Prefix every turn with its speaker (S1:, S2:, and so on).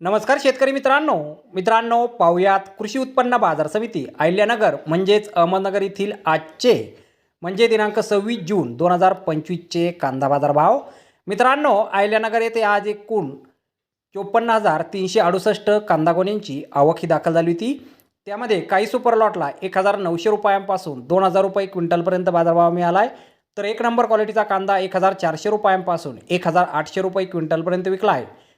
S1: नमस्कार शेतकरी मित्रांनो. मित्रांनो पाहुयात कृषी उत्पन्न बाजार समिती अहिल्यानगर म्हणजेच अहमदनगर येथील आजचे म्हणजे दिनांक सव्वीस जून दोन हजार पंचवीसचे कांदा बाजार भाव मित्रांनो अहिल्यानगर येथे आज एकूण चोपन्न हजार तीनशे अडुसष्ट कांदा गोण्यांची आवक ही दाखल झाली होती. त्यामध्ये काही सुपर लॉटला एक हजार नऊशे रुपयांपासून दोन हजार रुपये क्विंटलपर्यंत बाजारभाव मिळाला आहे तर एक नंबर क्वालिटीचा कांदा एक हजार चारशे रुपयांपासून एक हजार आठशे रुपये क्विंटलपर्यंत विकला आहे